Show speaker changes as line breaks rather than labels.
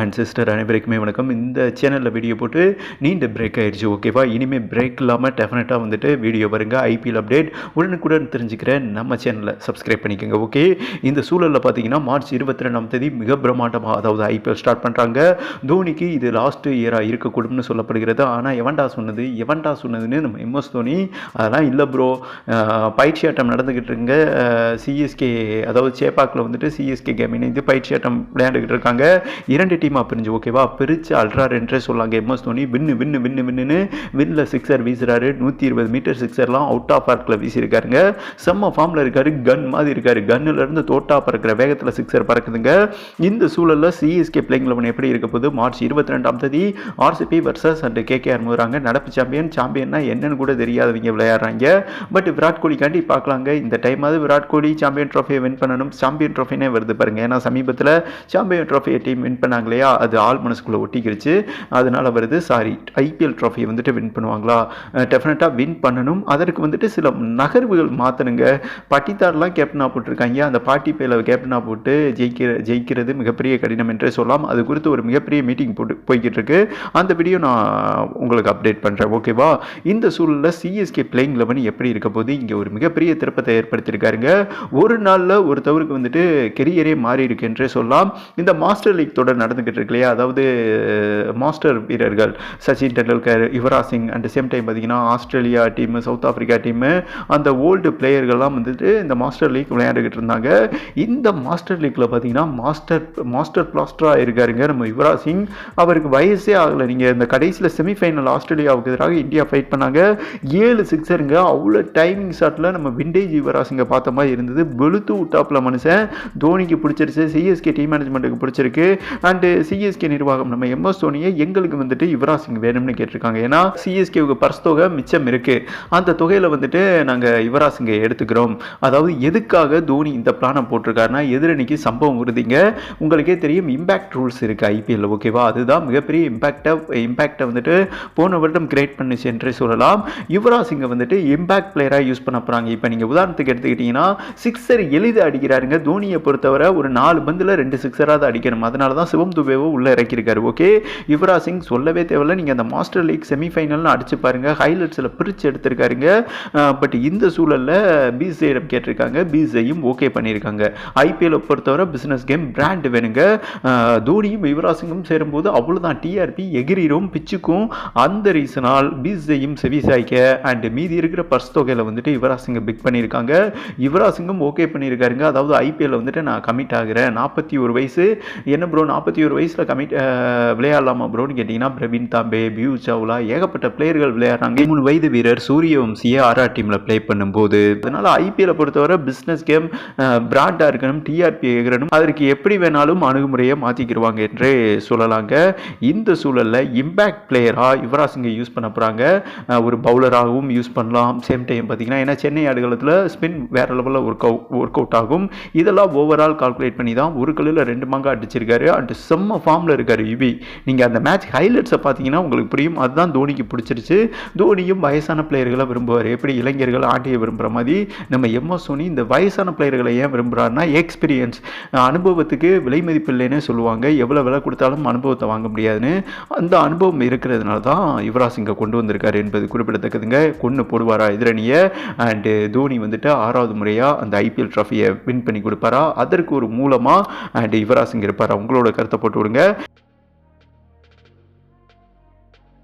And sister அனைவருக்குமே வணக்கம். இந்த சேனலில் வீடியோ போட்டு நீண்ட பிரேக் ஆயிடுச்சு ஓகேவா இனிமேல் பிரேக் இல்லாமல் டெஃபினட்டாக வந்துட்டு வீடியோ வருங்க ஐபிஎல் அப்டேட் உடனுக்குடன் தெரிஞ்சுக்கிற நம்ம சேனலை சப்ஸ்கிரைப் பண்ணிக்கோங்க ஓகே இந்த சூழலில் பார்த்தீங்கன்னா மார்ச் இருபத்தி ரெண்டாம் தேதி மிக பிரம்மாண்டமாக அதாவது ஐபிஎல் ஸ்டார்ட் பண்ணுறாங்க தோனிக்கு இது லாஸ்ட் இயராக இருக்கக்கூடும்னு சொல்லப்படுகிறது. ஆனால் எவன்டா சொன்னது? எவன்டா சொன்னதுன்னு நம்ம எம்எஸ் தோனி அதெல்லாம் இல்லை ப்ரோ பயிற்சி ஆட்டம் நடந்துக்கிட்டு இருங்க. சிஎஸ்கே அதாவது சேப்பாக்கில் வந்துட்டு சிஎஸ்கே கேம் இணைந்து பயிற்சி ஆட்டம் விளையாண்டுக்கிட்டு இருக்காங்க. இரண்டு டீமாக பிரிஞ்சு ஓகேவா? பிரித்து அல்ட்ரா என்றே சொல்லாங்க MS Dhoni win win win வின்னுன்னு வின்னில் சிக்ஸர் வீசுறாரு. நூற்றி இருபது மீட்டர் சிக்ஸர்லாம் அவுட் ஆஃப் பார்க்கில் வீசியிருக்காருங்க. செம்ம ஃபார்மில் இருக்காரு. கன் மாதிரி இருக்காரு. கன்னுலேருந்து தோட்டா பறக்கிற வேகத்தில் சிக்ஸர் பறக்குதுங்க. இந்த சூழலில் சிஎஸ்கே பிளேயிங் லெவன் எப்படி இருக்க போது மார்ச் இருபத்தி ரெண்டாம் தேதி ஆர்சிபி வர்சஸ் அண்ட் கேகேஆர் மோதுறாங்க. நடப்பு சாம்பியன் சாம்பியன்னா என்னன்னு கூட தெரியாதவங்க விளையாடுறாங்க. பட் விராட் கோலிக்காண்டி பார்க்கலாங்க. இந்த டைமாவது விராட் கோலி சாம்பியன் ட்ராஃபியை வின் பண்ணணும். சாம்பியன் ட்ராஃபினே வருது பாருங்க. ஏன்னா சமீபத்தில் சாம்பியன் ட்ராஃபியை டீம் வின் பண்ணாங்க. இல்லையா அது ஆள் மனசுக்குள்ளே ஒட்டிக்கிருச்சு. அதனால வருது சாரி ஐபிஎல் ட்ராஃபியை வந்துட்டு வின் பண்ணுவாங்களா? டெஃபினட்டாக வின் பண்ணணும். அதற்கு வந்துட்டு சில நகர்வுகள் மாற்றணுங்க பட்டித்தார்லாம் கேப்டனாக போட்டிருக்காங்க. அந்த பாட்டி பேல கேப்டனாக போட்டு ஜெயிக்கிற ஜெயிக்கிறது மிகப்பெரிய கடினம் என்றே சொல்லலாம். அது குறித்து ஒரு மிகப்பெரிய மீட்டிங் போட்டு போய்கிட்டு இருக்கு அந்த வீடியோ நான் உங்களுக்கு அப்டேட் பண்ணுறேன் ஓகேவா இந்த சூழலில் சிஎஸ்கே பிளேயிங் லெவன் எப்படி இருக்க போது இங்கே ஒரு மிகப்பெரிய திருப்பத்தை ஏற்படுத்தியிருக்காருங்க. ஒரு நாளில் ஒருத்தவருக்கு வந்துட்டு கெரியரே மாறி இருக்கு என்றே சொல்லலாம். இந்த மாஸ்டர் லீக் தொடர் நடந்துக்கிட்டு இருக்கு இல்லையா? அதாவது மாஸ்டர் வீரர்கள் Sachin Tendulkar Yuvraj Singh and same time பார்த்தீங்கன்னா Australia team South Africa team அந்த ஓல்டு பிளேயர்கள்லாம் வந்துட்டு இந்த மாஸ்டர் லீக் விளையாண்டுக்கிட்டு இருந்தாங்க. இந்த மாஸ்டர் லீக்கில் பார்த்தீங்கன்னா மாஸ்டர் மாஸ்டர் பிளாஸ்டராக இருக்காருங்க நம்ம யுவராஜ் சிங். அவருக்கு வயசே ஆகலை. நீங்கள் இந்த கடைசியில் செமிஃபைனல் ஆஸ்திரேலியாவுக்கு எதிராக இந்தியா ஃபைட் பண்ணாங்க. ஏழு சிக்ஸருங்க அவ்வளோ டைமிங் ஷாட்டில் நம்ம விண்டேஜ் யுவராஜ் சிங்கை பார்த்த மாதிரி இருந்தது. வெளுத்து விட்டாப்பில் மனுஷன். தோனிக்கு பிடிச்சிருச்சு. சிஎஸ்கே டீம் மேனேஜ்மெண்ட்டுக்கு பிடிச்சிருக்கு. அண்டு சிஎஸ்கே நிர்வாகம் நம்ம எம்எஸ் தோனியை எங்களுக்கு வந்துட்டு யுவராஜ் சிங் வேணும்னு கேட்டிருக்காங்க. ஏன்னா சிஎஸ்கேவுக்கு பர்ஸ் தொகை மிச்சம் இருக்குது அந்த தொகையில் வந்துட்டு நாங்கள் யுவராஜ் சிங்கை எடுத்துக்கிறோம். அதாவது எதுக்காக தோனி இந்த பிளானை போட்டிருக்காருன்னா எதிரணிக்கு சம்பவம் உறுதிங்க. உங்களுக்கே தெரியும் இம்பேக்ட் ரூல்ஸ் இருக்குது ஐபிஎல் ஓகேவா அதுதான் மிகப்பெரிய இம்பேக்டை இம்பேக்டை வந்துட்டு போன வருடம் கிரியேட் பண்ணுச்சு என்று சொல்லலாம். யுவராஜ் சிங்கை வந்துட்டு இம்பேக்ட் பிளேயராக யூஸ் பண்ண போகிறாங்க இப்போ நீங்கள் உதாரணத்துக்கு எடுத்துக்கிட்டிங்கன்னா சிக்ஸர் எளிதாக அடிக்கிறாருங்க. தோனியை பொறுத்தவரை ஒரு நாலு பந்தில் ரெண்டு சிக்ஸராக அடிக்கணும். அதனால தான் சிவம் துபேவை உள்ளே இறக்கியிருக்காரு ஓகே யுவராஜ் சிங் சொல்லவே தேவையில்ல. நீங்கள் அந்த மாஸ்டர் லீக் செமிஃபைனல்னு அடிச்சு பாருங்க. ஹைலைட்ஸில் பிரித்து எடுத்திருக்காருங்க. பட் இந்த சூழலில் பிசிஐடம் கேட்டிருக்காங்க. பிசிஐயும் ஓகே பண்ணியிருக்காங்க. ஐபிஎல்லை பொறுத்தவரை பிஸ்னஸ் கேம் பிராண்ட் வேணுங்க. தோனியும் யுவராஜ் சிங்கும் சேரும்போது அவ்வளோதான் டிஆர்பி எகிரிரும் பிச்சுக்கும். அந்த ரீசனால் பிசிஐயும் செவி சாய்க்க அண்ட் மீதி இருக்கிற பர்ஸ் தொகையில் வந்துட்டு யுவராஜ் சிங்கை பிக் பண்ணியிருக்காங்க. யுவராஜ் சிங்கும் ஓகே பண்ணியிருக்காருங்க. அதாவது ஐபிஎல்ல வந்துட்டு நான் கமிட் ஆகிறேன். நாற்பத்தி ஒரு வயசு. என்ன ப்ரோ நாற்பத்தி ஒரு வயசில் கமிட் விளையாடலாமா ப்ரோன்னு கேட்டிங்கன்னா பிரவீன் தாம்பே பியூ சவுலா ஏகப்பட்ட பிளேயர்கள் விளையாடுறாங்க. மூணு வயது வீரர் சூரிய வம்சியை ஆர்ஆர் டீமில் ப்ளே பண்ணும்போது அதனால் ஐபிஎல்லை பொறுத்தவரை பிஸ்னஸ் கேம் பிராண்டாக இருக்கணும் டிஆர்பி எகிறணும் அதற்கு எப்படி வேணாலும் அணுகுமுறையை மாற்றிக்கிடுவாங்க என்றே சொல்லலாங்க. இந்த சூழலில் இம்பேக்ட் பிளேயராக யுவராஜ் சிங்கை யூஸ் பண்ண போகிறாங்க ஒரு பவுலராகவும் யூஸ் பண்ணலாம். சேம் டைம் பார்த்தீங்கன்னா ஏன்னா சென்னை ஆடுகளத்தில் ஸ்பின் வேறு லெவலில் ஒர்க் அவுட் ஒர்க் அவுட் ஆகும். இதெல்லாம் ஓவரால் கால்குலேட் பண்ணி தான் ஒரு கல்லில் ரெண்டு மங்கா அடிச்சிருக்காரு. அண்ட் செம்ம ஃபார்மில் இருக்கார் யுவி நீங்கள் அந்த மேட்ச் ஹைலைட்ஸை பார்த்தீங்கன்னா உங்களுக்கு புரியும். அதுதான் தோனிக்கு பிடிச்சிருச்சு. தோனியும் வயசான பிளேயர்களை விரும்புவார். எப்படி இளைஞர்கள் ஆண்டியை விரும்புகிற மாதிரி நம்ம எம்எஸ் தோனி இந்த வயசான பிளேயர்களை ஏன் விரும்புகிறாருன்னா எக்ஸ்பீரியன்ஸ் அனுபவத்துக்கு விலை மதிப்பு இல்லைன்னு சொல்லுவாங்க. எவ்வளோ விலை கொடுத்தாலும் அனுபவத்தை வாங்க முடியாதுன்னு. அந்த அனுபவம் இருக்கிறதுனால தான் யுவராஜ் சிங்கை கொண்டு வந்திருக்காரு என்பது குறிப்பிடத்தக்கதுங்க. கொண்டு போடுவாரா எதிரணியை. அண்டு தோனி வந்துட்டு ஆறாவது முறையாக அந்த ஐபிஎல் ட்ராஃபியை வின் பண்ணி கொடுப்பாரா? அதற்கு ஒரு மூலமாக அண்டு யுவராஜ் சிங் இருப்பாரா? உங்களோட கருத்தை போட்டு விடுங்க.